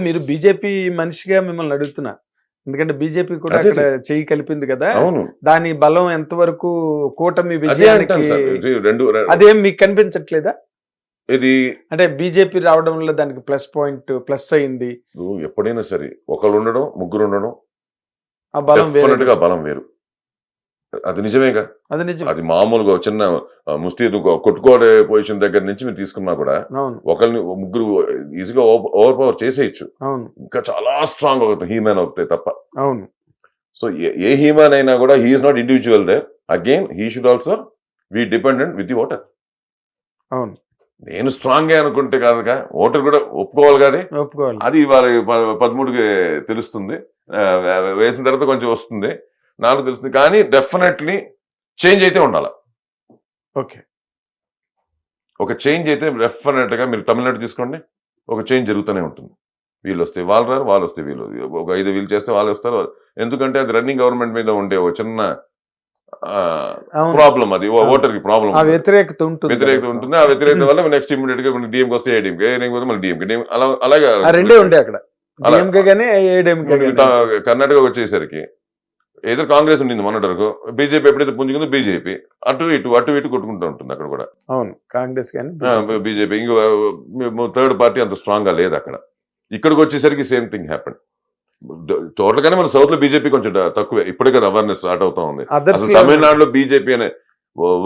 మీరు బీజేపీ మనిషిగా మిమ్మల్ని అడుగుతున్నా. ఎందుకంటే బీజేపీ కూడా. అక్కడ చెయ్యి కలిపింది కదా. దాని బలం ఎంతవరకు కూటమి అదే అంటాను సార్. విజయానికి అదేం మీకు కనిపించట్లేదా? ఇది అంటే బీజేపీ రావడంలో దానికి ప్లస్ పాయింట్ ప్లస్ అయింది. ఎప్పుడైనా సరే ఒకళ్ళు ఉండడం ముగ్గురు ఉండడం ఆ బలం వేరే డెఫినెట్గా బలం వేరు అది నిజమేగా. అది నిజం అది మామూలుగా చిన్న ఒక కొట్టుకోడే పొజిషన్ దగ్గర నుంచి మీరు తీసుకున్నా కూడా ఒకరిని ముగ్గురు ఈజీగా ఓవర్ పవర్ చేసేయచ్చు. అవును. ఇంకా చాలా స్ట్రాంగ్ అవుతుంది హీమ్యాన్ అవుతాయి తప్ప. అవును. సో ఏ హ్యూమన్ అయినా కూడా he is not individual they. Again he should also be dependent with the voter. అవును. నేను స్ట్రాంగ్ అనుకుంటే కాదుగా ఓటర్ కూడా ఒప్పుకోవాలి కానీ ఒప్పుకోవాలి. అది వాళ్ళ ప- పదమూడుకి తెలుస్తుంది. వేసిన తర్వాత కొంచెం వస్తుంది. నాకు తెలుస్తుంది కానీ డెఫినెట్లీ చేంజ్ అయితే ఉండాలి. ఓకే. ఒక చేంజ్ అయితే డెఫినెట్గా మీరు తమిళనాడు తీసుకోండి. ఒక చేంజ్ జరుగుతూనే ఉంటుంది. వీళ్ళు వస్తే వాళ్ళు రారు వాళ్ళు వస్తే వీళ్ళు. ఒక ఐదు వీళ్ళు చేస్తే వాళ్ళు వస్తారు. ఎందుకంటే అది రన్నింగ్ గవర్నమెంట్ మీద ఉండే ఒక చిన్న ప్రాబ్లం అది. ఓటర్కి ప్రాబ్లం వ్యతిరేకత ఉంటుంది. వ్యతిరేకత ఉంటుంది. ఆ వ్యతిరేకత వల్ల నెక్స్ట్ ఇమీడియట్గా డిఎంకి వస్తే ఏడీఎంకి ఏడీఎంకి వస్తే మళ్ళీ డిఎంకి అలా అలాగే రెండే ఉండే అక్కడ. కర్ణాటక వచ్చేసరికి ఏదో కాంగ్రెస్ ఉండింది మొన్నటి వరకు. బీజేపీ ఎప్పుడైతే పుంజుకుందో బీజేపీ. అటు ఇటు అటు ఇటు కొట్టుకుంటూ ఉంటుంది అక్కడ కూడా. అవును కాంగ్రెస్ కానీ బీజేపీ. ఇంకో థర్డ్ పార్టీ అంత స్ట్రాంగ్గా లేదు అక్కడ. ఇక్కడికి వచ్చేసరికి సేమ్ థింగ్ హ్యాపెన్ టోటల్ గానే మన సౌత్లో బీజేపీ కొంచెం తక్కువే. ఇప్పుడే కదా అవేర్నెస్ స్టార్ట్ అవుతా ఉంది. తమిళనాడులో బీజేపీ అనే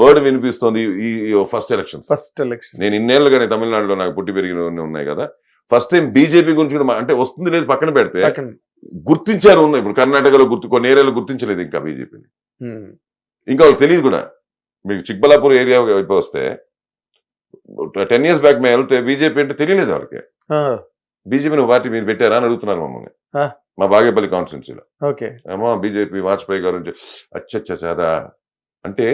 వర్డ్ వినిపిస్తోంది ఈ ఫస్ట్ ఎలక్షన్స్ ఫస్ట్ ఎలక్షన్ నేను ఇన్నేళ్ళుగానే తమిళనాడులో నాకు పుట్టి పెరిగిన ఉన్నాయి కదా. ఫస్ట్ టైం బీజేపీ గురించి కూడా అంటే వస్తుంది లేదు పక్కన పెడితే గుర్తించారు ఉన్నాయి. ఇప్పుడు కర్ణాటకలో గుర్తు కొన్ని ఏరియాలో గుర్తించలేదు ఇంకా బీజేపీని. ఇంకా వాళ్ళకి తెలియదు కూడా. మీకు చిక్బలాపూర్ ఏరియా వైపు వస్తే టెన్ ఇయర్స్ బ్యాక్ మేము వెళ్తే బీజేపీ అంటే తెలియలేదు వాళ్ళకి. బీజేపీ పార్టీ మీరు పెట్టారా అని అడుగుతున్నారు మమ్మల్ని. మా బాగేపల్లి కాన్స్టిట్యున్సీలో. ఓకే. ఏమో బీజేపీ వాజ్పేయి గారు నుంచి అచ్చచ్చ చదా అంటే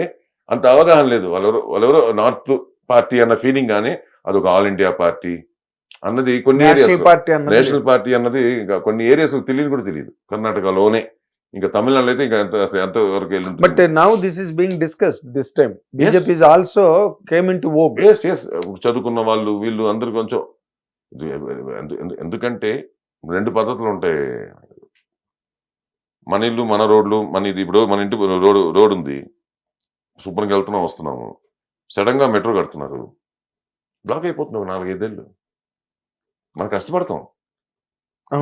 అంత అవగాహన లేదు. వాళ్ళెవరో వాళ్ళెవరో నార్త్ పార్టీ అన్న ఫీలింగ్ కానీ అదొక ఆల్ ఇండియా పార్టీ. అన్నది కొన్ని నేషనల్ ఏరియాస్ పార్టీ అన్నది నేషనల్ పార్టీ అన్నది ఇంకా కొన్ని ఏరియాస్ తెలియదు కూడా తెలియదు. కర్ణాటకలోనే. ఇంకా తమిళనాడులో అయితే ఇంకా ఎంత అసలు ఎంత వరకు వెళ్ళి ఉంటుంది. But now this is being discussed this time BJP is also came in to op. చదువుకున్న వాళ్ళు వీళ్ళు అందరు కొంచెం ఎందుకంటే రెండు పద్ధతులు ఉంటాయి. మన ఇల్లు మన రోడ్లు మన ఇది ఇప్పుడు మన ఇంటి రోడ్ రోడ్ ఉంది. శుభ్రంగా వెళ్తున్నాం వస్తున్నాము. సడన్గా మెట్రో కడుతున్నారు. బ్లాక్ అయిపోతుంది ఒక నాలుగైదేళ్ళు. మనం కష్టపడతాం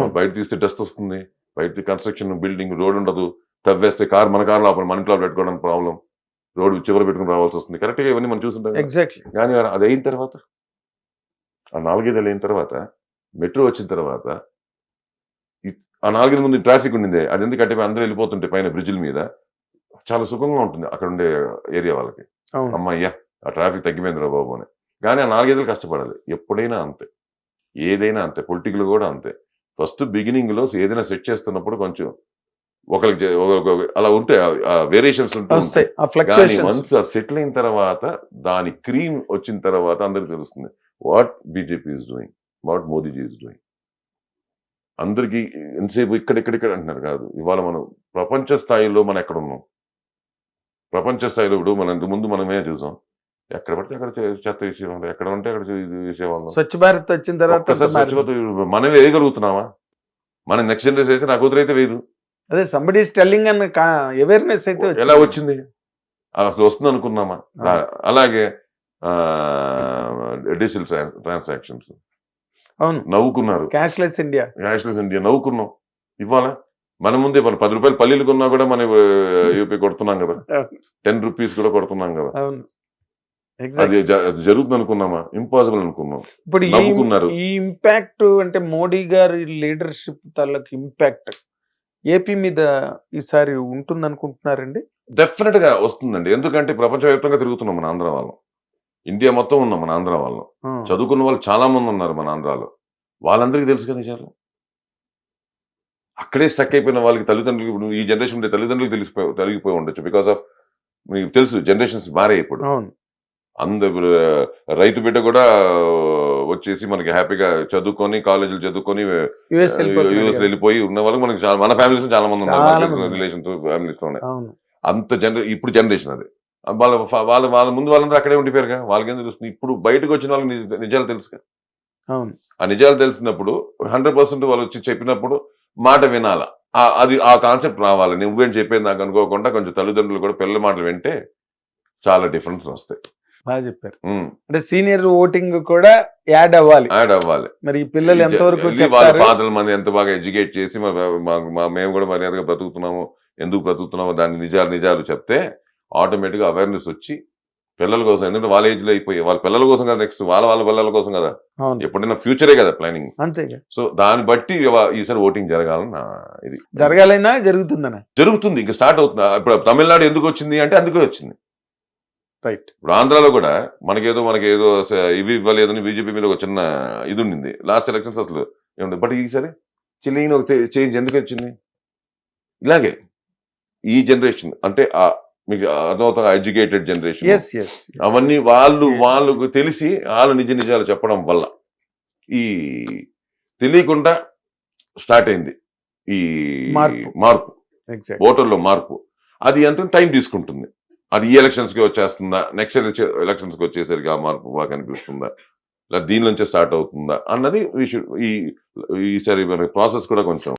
బయట తీస్తే డస్ట్ వస్తుంది. బయట కన్స్ట్రక్షన్ బిల్డింగ్ రోడ్ ఉండదు. తవ్వేస్తే కార్ మన కార్ లోపల మన ఇంట్లో పెట్టుకోవడం ప్రాబ్లం. రోడ్ చివరి పెట్టుకుని రావాల్సి వస్తుంది. కరెక్ట్గా ఇవన్నీ మనం చూస్తుంటాం. ఎగ్జాక్ట్లీ కానీ అది అయిన తర్వాత ఆ నాలుగైదేళ్ళు అయిన తర్వాత మెట్రో వచ్చిన తర్వాత ఆ నాలుగైదు ముందు ట్రాఫిక్ ఉండిందే. అది ఎందుకు అంటే అందరూ వెళ్ళిపోతుంటే పైన బ్రిడ్జిల మీద. చాలా సుఖంగా ఉంటుంది అక్కడ ఉండే ఏరియా వాళ్ళకి. అమ్మయ్యా ఆ ట్రాఫిక్ తగ్గిపోయింది రా బాబు అని. కానీ ఆ నాలుగైదులు కష్టపడాలి. ఎప్పుడైనా అంతే. ఏదైనా అంతే పొలిటికల్ కూడా అంతే. ఫస్ట్ బిగినింగ్లో ఏదైనా సెట్ చేస్తున్నప్పుడు కొంచెం ఒకరికి అలా ఉంటే వేరియేషన్స్ ఉంటాయి. కానీ వన్స్ సెటిల్ అయిన తర్వాత దాని క్రీమ్ వచ్చిన తర్వాత అందరికి తెలుస్తుంది what BJP is doing what Modiji is doing. అందరికి ఎంతసేపు ఇక్కడ ఇక్కడ ఇక్కడ అంటున్నారు కాదు. ఇవాళ మనం ప్రపంచ స్థాయిలో మనం ఎక్కడ ఉన్నాం? ప్రపంచ స్థాయిలో ఇప్పుడు మనం ముందు మనమే చూసాం? ఎక్కడ పడితే అక్కడ చెత్త వేసేవాళ్ళం ఎక్కడ ఉంటే అక్కడ వేసేవాళ్ళం స్వచ్ఛ భారత్ వచ్చిన తర్వాత మారింది. స్వచ్ఛత మనం వేయగలుగుతున్నామా? మన నెక్స్ట్ జనరేషన్ అయితే నా కూతురు అయితే వేయదు. అదే సంబడి టెల్లింగ్ అన్న అవేర్నెస్ అయితే ఎలా వచ్చింది. అసలు వస్తుంది అనుకున్నామా? అలాగే డిజిటల్ ట్రాన్సాక్షన్స్ అవును. నవ్వుకున్నారు. క్యాష్లెస్ ఇండియా క్యాష్లెస్ ఇండియా నవ్వుకున్నాం. ఇవాళ మన ముందే మన పది రూపాయలు పల్లీలు కొన్నా కూడా మనం యూపీ కొడుతున్నాం కదా. టెన్ రూపీస్ కూడా కొడుతున్నాం కదా. అవును. అది జరుగుతుంది అనుకున్నామా ఇంపాసిబుల్ అనుకున్నాం. ఇప్పుడు నవ్వుకున్నారు. ఈ ఇంపాక్ట్ అంటే మోడీ గారి లీడర్షిప్ తాలూకు ఇంపాక్ట్ ఏపీ మీద ఈసారి ఉంటుంది అనుకుంటున్నారండి డెఫినెట్గా వస్తుందండి. ఎందుకంటే ప్రపంచవ్యాప్తంగా తిరుగుతున్నాం మన ఆంధ్ర వాళ్ళం. ఇండియా మొత్తం ఉన్నాం మన ఆంధ్ర వాళ్ళం. చదువుకున్న వాళ్ళు చాలా మంది ఉన్నారు మన ఆంధ్రాలో. వాళ్ళందరికీ తెలుసు కదా నిజాలు అక్కడే స్టక్ అయిపోయిన వాళ్ళకి తల్లిదండ్రులు ఇప్పుడు ఈ జనరేషన్ ఉండే తల్లిదండ్రులు తెలిసిపోయి తొలగిపోయి ఉండొచ్చు. బికాస్ ఆఫ్ మీకు తెలుసు జనరేషన్స్ మారాయి ఇప్పుడు. అందరు రైతు బిడ్డ కూడా వచ్చేసి మనకి హ్యాపీగా చదువుకొని కాలేజీలు చదువుకొని యుఎస్ వెళ్ళిపోయి ఉన్న వాళ్ళకి మనకి చాలా- మన ఫ్యామిలీస్ చాలా మంది ఉన్నారు. రిలేషన్స్ ఫ్యామిలీస్ అంత జనరే ఇప్పుడు జనరేషన్ అది. వాళ్ళ వాళ్ళ వాళ్ళ ముందు వాళ్ళందరూ అక్కడే ఉండిపోయారుగా. వాళ్ళకి ఏం తెలుస్తుంది? ఇప్పుడు బయటకు వచ్చిన వాళ్ళకి నిజ- నిజాలు తెలుసుగా ఆ నిజాలు తెలిసినప్పుడు హండ్రెడ్ పర్సెంట్ వాళ్ళు వచ్చి చెప్పినప్పుడు మాట వినాల. అది ఆ కాన్సెప్ట్ రావాలి. నువ్వేం చెప్పేది నాకు అనుకోకుండా కొంచెం తల్లిదండ్రులు కూడా పిల్లల మాటలు వింటే చాలా డిఫరెన్స్ వస్తాయి. బాగా చెప్పారు. అంటే సీనియర్ ఓటింగ్ కూడా యాడ్ అవ్వాలి. యాడ్ అవ్వాలి. మరి ఈ పిల్లలు ఎంతవరకు వెళ్ళి వాళ్ళ చెప్తారు? ఫాదర్ మన ఎంత బాగా ఎడ్యుకేట్ చేసి మేము కూడా మర్యాదగా బ్రతుకుతున్నాము ఎందుకు బ్రతుకుతున్నామో దాని నిజాలు నిజాలు చెప్తే ఆటోమేటిక్గా అవేర్నెస్ వచ్చి పిల్లల కోసం ఎందుకంటే వాళ్ళ ఏజ్లో అయిపోయి వాళ్ళ పిల్లల కోసం కదా నెక్స్ట్ వాళ్ళ వాళ్ళ పిల్లల కోసం కదా. ఎప్పుడైనా ఫ్యూచరే కదా ప్లానింగ్ అంతేగా సో దాన్ని బట్టి ఈసారి ఓటింగ్ జరగాలని నా ఇది. జరగాలైనా జరుగుతుందనా. జరుగుతుంది. ఇంకా స్టార్ట్ అవుతుంది. ఇప్పుడు తమిళనాడు ఎందుకు వచ్చింది అంటే అందుకే వచ్చింది. రైట్ ఇప్పుడు ఆంధ్రాలో కూడా మనకేదో మనకేదో ఇవి ఇవ్వలేదని బీజేపీ మీద ఒక చిన్న ఇది ఉండింది లాస్ట్ ఎలక్షన్స్ అసలు ఏముంది బట్ ఈసారి చిన్న ఒక చేంజ్ ఎందుకు వచ్చింది? ఇలాగే ఈ జనరేషన్ అంటే ఆ మీకు అర్థమవుతా ఎడ్యుకేటెడ్ జనరేషన్ అవన్నీ వాళ్ళు వాళ్ళకు తెలిసి వాళ్ళు నిజ నిజాలు చెప్పడం వల్ల ఈ తెలియకుండా స్టార్ట్ అయింది ఈ మార్పు. ఓటర్లో మార్పు. అది ఎంత టైం తీసుకుంటుంది. అది ఈ ఎలక్షన్స్కి వచ్చేస్తుందా? నెక్స్ట్ ఎలక్షన్స్కి వచ్చేసరికి ఆ మార్పు బాగా కనిపిస్తుందా లేదా దీని నుంచే స్టార్ట్ అవుతుందా? అన్నది we should- ఈ ఈసారి ప్రాసెస్ కూడా కొంచెం